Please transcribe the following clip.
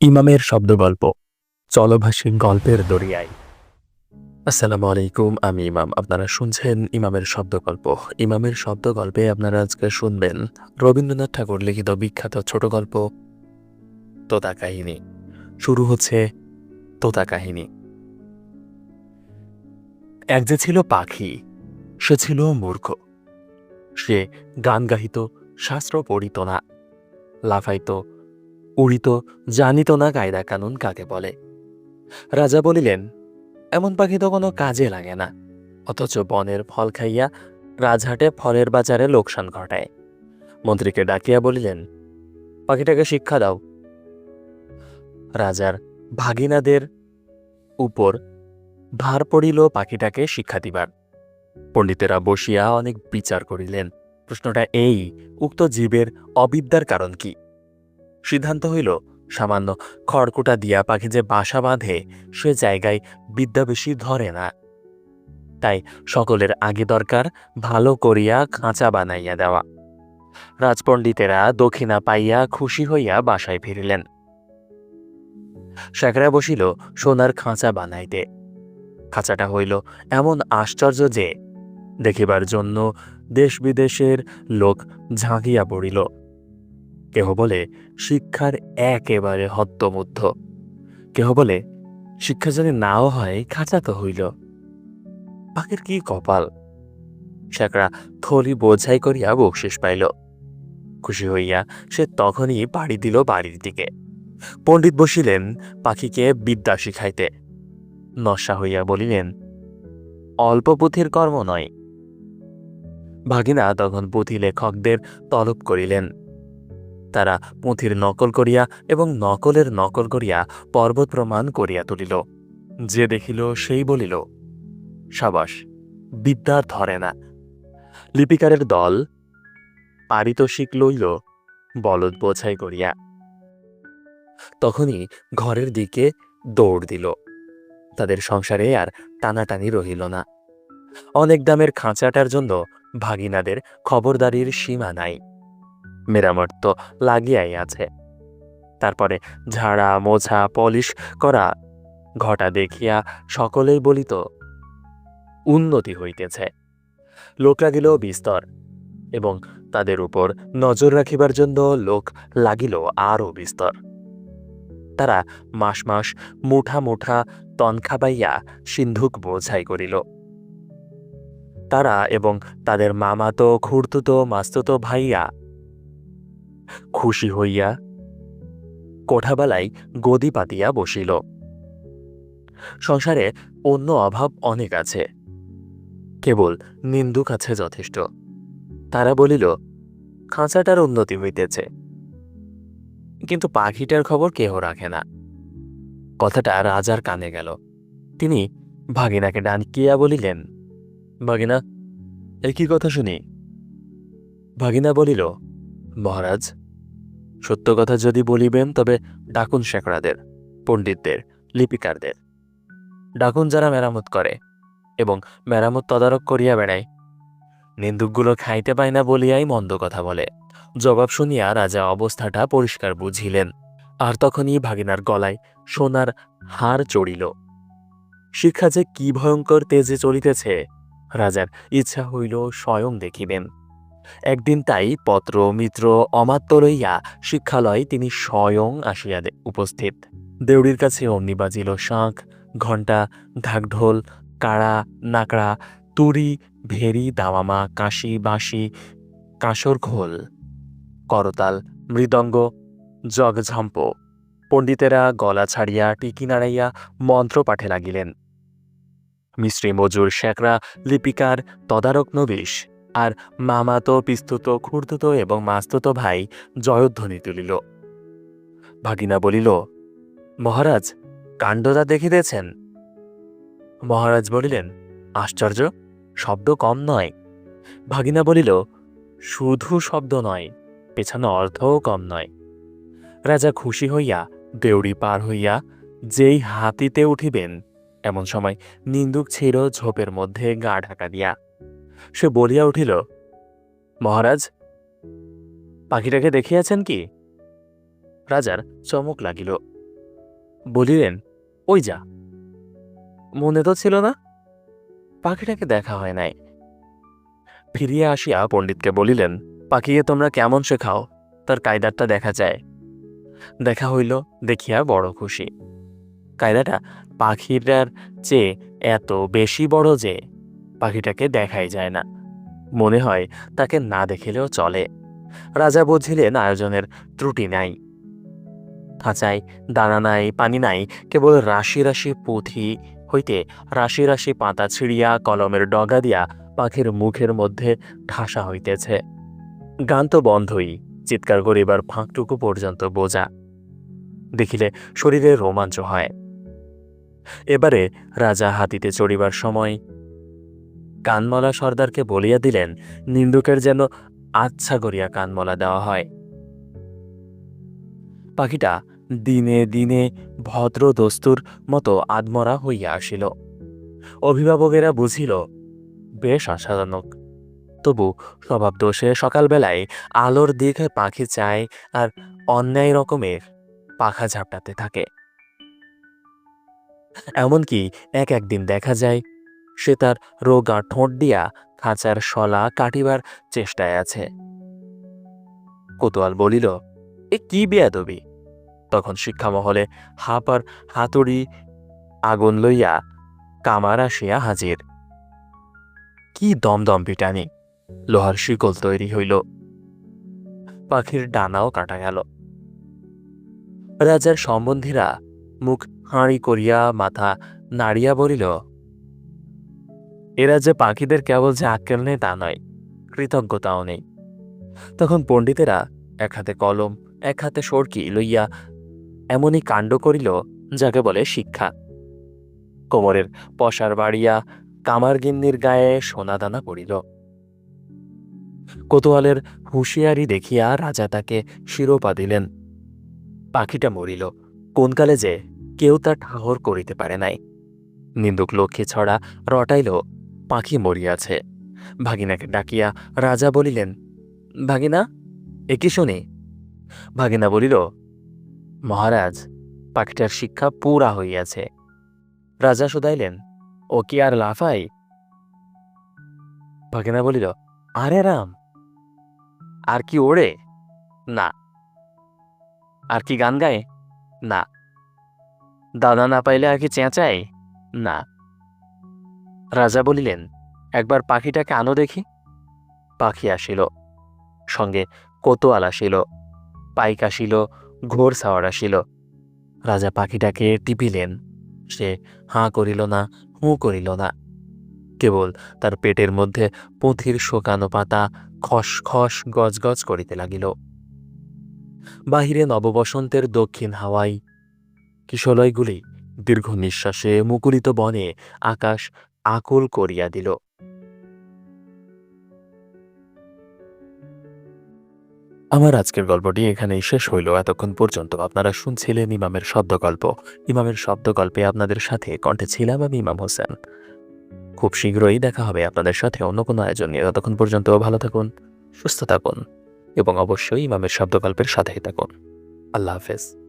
ইমামের শব্দগল্প, চলভাষী গল্পের দরিয়ায়। আসসালামু আলাইকুম, আমি ইমাম। আপনারা শুনছেন ইমামের শব্দগল্প। ইমামের শব্দগল্পে আপনারা আজকে শুনবেন রবীন্দ্রনাথ ঠাকুর লিখিত বিখ্যাত ছোট গল্প, তোতা কাহিনী। শুরু হচ্ছে তোতা কাহিনী। এক যে ছিল পাখি, সে ছিল মূর্খ। সে গান গাহিত, শাস্ত্র পড়িত না। লাফাইত উড়িত, জানিত না কায়দা কানুন কাকে বলে। রাজা বলিলেন, এমন পাখি তো কোনো কাজে লাগে না। অথচ বনের ফল খাইয়া রাজহাটে ফলের বাজারে লোকসান ঘটায়। মন্ত্রীকে ডাকিয়া বলিলেন, পাখিটাকে শিক্ষা দাও। রাজার ভাগিনাদের উপর ভার পড়িল পাখিটাকে শিক্ষা দিবার। পণ্ডিতেরা বসিয়া অনেক বিচার করিলেন। প্রশ্নটা এই, উক্ত জীবের অবিদ্যার কারণ কি? সিদ্ধান্ত হইল, সামান্য খড়কুটা দিয়া পাখি যে বাসা বাঁধে, সে জায়গায় বিদ্যা বেশি ধরে না। তাই সকলের আগে দরকার ভালো করিয়া খাঁচা বানাইয়া দেওয়া। রাজপণ্ডিতেরা দক্ষিণা পাইয়া খুশি হইয়া বাসায় ফিরিলেন। শেখরা বসিল সোনার খাঁচা বানাইতে। খাঁচাটা হইল এমন আশ্চর্য যে, দেখিবার জন্য দেশ বিদেশের লোক ঝাঁকিয়া পড়িল। কেহ বলে শিক্ষার একেবারে হদ্দমুদ্ধ কেহ বলে শিক্ষা যদি নাও হয়, খাঁচা তো হইল। পাখির কি কপাল? শেখরা থলি বোঝাই করিয়া বকশিস পাইল। খুশি হইয়া সে তখনই বাড়ি দিল বাড়ির দিকে। পণ্ডিত বসিলেন পাখিকে বিদ্যা শিখাইতে। নশা হইয়া বলিলেন, অল্প পুঁথির কর্ম নয়। ভাগিনা তখন পুঁথি লেখকদের তলব করিলেন। তারা পুঁথির নকল করিয়া এবং নকলের নকল করিয়া পর্বত প্রমাণ করিয়া তুলিল। যে দেখিল, সেই বলিল, সাবাস, বিদ্যার ধরে না। লিপিকারের দল পারিতোষিক লইল, বলদ বোঝাই করিয়া। তখনই ঘরের দিকে দৌড় দিল। তাদের সংসারে আর টানাটানি রহিল না। অনেক দামের খাঁচাটার জন্য ভাগিনাদের খবরদারির সীমা নাই। মেরামত তো লাগিয়াই আছে। তারপরে ঝাড়া, মোছা, পলিশ করা ঘটা দেখিয়া সকলেই বলিত, উন্নতি হইতেছে। লোক লাগিল বিস্তর এবং তাদের উপর নজর রাখিবার জন্য লোক লাগিল আরও বিস্তর। তারা মাস মাস মুঠা মুঠা তনখা পাইয়া সিন্ধুক বোঝাই করিল। তারা এবং তাদের মামাতো, খুড়তুতো, মাস্তুতো ভাইয়া খুশি হইয়া কোঠাবেলায় গদি পাতিয়া বসিল। সংসারে অন্য অভাব অনেক আছে। কেবল নিন্দুক আছে যথেষ্ট। তারা বলিল, খাঁচাটার উন্নতি হইতেছে। কিন্তু পাখিটার খবর কেহ রাখে না। কথাটা রাজার কানে গেল। তিনি ভাগিনাকে ডাকিয়া বলিলেন, ভাগিনা একই কথা শুনি? ভাগিনা বলিল, মহারাজ সত্য কথা যদি বলিবেন, তবে ডাকুন শেখরাদের, পণ্ডিতদের, লিপিকারদের। ডাকুন যারা মেরামত করে এবং মেরামত তদারক করিয়া বেড়ায়। নিন্দুকগুলো খাইতে পায় না বলিয়াই মন্দ কথা বলে। জবাব শুনিয়া রাজা অবস্থাটা পরিষ্কার বুঝিলেন। আর তখনই ভাগিনার গলায় সোনার হার চড়িল। শিক্ষা যে কি ভয়ঙ্কর তেজে চলিতেছে, রাজার ইচ্ছা হইল স্বয়ং দেখিবেন। একদিন তাই পত্র, মিত্র, অমাত্য লইয়া শিক্ষালয়ে তিনি স্বয়ং আসিয়া উপস্থিত। দেউড়ির কাছে অমনি বাজিল শাঁখ, ঘণ্টা, ঢাকঢোল, কাড়া, নাকড়া তুরি ভেরি, দামামা, কাশি, বাঁশি, কাঁসর খোল করতাল, মৃদঙ্গ, জগঝম্প। পণ্ডিতেরা গলা ছাড়িয়া টিকি নাড়াইয়া মন্ত্র পাঠে লাগিলেন। মিশ্রী মজুর শেখরা লিপিকার, তদারক নবিশ আর মামাতো পিস্তুত খুর্তুত এবং মাস্তুত ভাই জয়ধ্বনি তুলিল। ভাগিনা বলিল, মহারাজ কাণ্ডদা দেখিতেছেন মহারাজ বলিলেন, আশ্চর্য, শব্দ কম নয়। ভাগিনা বলিল, শুধু শব্দ নয়, পেছানো অর্থও কম নয়। রাজা খুশি হইয়া, দেউড়ি পার হইয়া যেই হাতিতে উঠিবেন, এমন সময় নিন্দুক ছিল ঝোপের মধ্যে গা ঢাকা দিয়া সে বলিয়া উঠিল, মহারাজ, পাখিটাকে দেখিয়াছেন কি? রাজার চমক লাগিল। বলিলেন, ওই যা, মনে তো ছিল না, পাখিটাকে দেখা হয় নাই। ফিরিয়া আসিয়া পণ্ডিতকে বলিলেন পাখিকে তোমরা কেমন শেখাও তার কায়দারটা দেখা যায়। দেখা হইল, দেখিয়া বড় খুশি। কায়দাটা পাখিটার চেয়ে এত বেশি বড় যে পাখিটাকে দেখাই যায় না। মনে হয় তাকে না দেখিলেও চলে। রাজা বুঝিলেন আয়োজনের ত্রুটি নাই। খাঁচায় দানা নাই, পানি নাই, কেবল রাশি রাশি পুঁথি হইতে রাশি রাশি পাতা ছিঁড়িয়া কলমের ডগা দিয়া পাখির মুখের মধ্যে ঠাসা হইতেছে। গান তো বন্ধই, চিৎকার করিবার ফাঁকটুকু পর্যন্ত বোঝা। দেখিলে শরীরে রোমাঞ্চ হয়। এবারে রাজা হাতিতে চড়িবার সময় কানমলা সর্দারকে বলিয়া দিলেন, নিন্দুকের যেন আচ্ছা করিয়া কানমলা দেওয়া হয়। পাখিটা দিনে দিনে ভদ্র দস্তুর মতো আদমরা হইয়া আসিল। অভিভাবকেরা বুঝিল, বেশ আশাজনক। তবু স্বভাব দোষে সকালবেলায় আলোর দিকে পাখি চায় আর অন্যায় রকমের পাখা ঝাপটাতে থাকে। এমনকি এক একদিন দেখা যায় সে তার রোগা ঠোঁট দিয়া খাঁচার শলা কাটিবার চেষ্টায় আছে। কোতোয়াল বলিল, এ কি বেয়াদবি? তখন শিক্ষামহলে হাপার হাতুড়ি আগুন লইয়া কামার আসিয়া হাজির। কি দমদম পিটানি, লোহার শিকল তৈরি হইল। পাখির ডানাও কাটা গেল। রাজার সম্বন্ধীরা মুখ হাঁড়ি করিয়া মাথা নাড়িয়া বলিল এরা যে পাখিদের কেবল যে আক্কেল নেই তা নয়, কৃতজ্ঞতাও নেই। তখন পণ্ডিতেরা এক হাতে কলম, এক হাতে সরকি লইয়া এমনই কাণ্ড করিল, যাকে বলে শিক্ষা। কোমরের পশার বাড়িয়া কামারগিন্নির গায়ে সোনাদানা পড়িল। কোতোয়ালের হুঁশিয়ারি দেখিয়া রাজা তাকে শিরোপা দিলেন। পাখিটা মরিল, কোনকালে যে কেউ তা ঠাহর করিতে পারে নাই। নিন্দুক লক্ষ্মী ছড়া রটাইল পাখি মরিয়াছে ভাগিনাকে ডাকিয়া রাজা বলিলেন, ভাগিনা, এ কি শুনি? ভাগিনা বলিল, মহারাজ, পাখিটার শিক্ষা পুরা হইয়াছে। রাজা শুধাইলেন, ও কি আর লাফাই? ভাগিনা বলিল, আরে রাম, আর কি ওড়ে? না। আর কি গান গায়? না। দাদা না পাইলে আর কি চেঁচায়? না। রাজা বলিলেন, একবার পাখিটাকে আনো দেখি। পাখি আসিল, সঙ্গে কোতোয়াল আসিল, পাইক আসিল ঘোর সাওয়ার আসিল। রাজা পাখিটাকে টিপিলেন, সে হাঁ করিল না, হুঁ করিল না। কেবল তার পেটের মধ্যে পুঁথির শোকানো পাতা খস খস গজগজ করিতে লাগিল। বাহিরে নববসন্তের দক্ষিণ হাওয়াই কিশলয়গুলি দীর্ঘ নিঃশ্বাসে মুকুলিত বনে আকাশ আকুল করিয়া দিল। আমার আজকের গল্পটি এখানেই শেষ হইল এতক্ষণ পর্যন্ত। আপনারা শুনছিলেন ইমামের শব্দগল্প ইমামের শব্দগল্পে আপনাদের সাথে কণ্ঠে ছিলাম আমি ইমাম হোসেন। খুব শীঘ্রই দেখা হবে আপনাদের সাথে অন্য কোনো আয়োজন নিয়ে। ততক্ষণ পর্যন্ত ভালো থাকুন, সুস্থ থাকুন এবং অবশ্যই ইমামের শব্দগল্পের সাথেই থাকুন। আল্লাহ হাফেজ।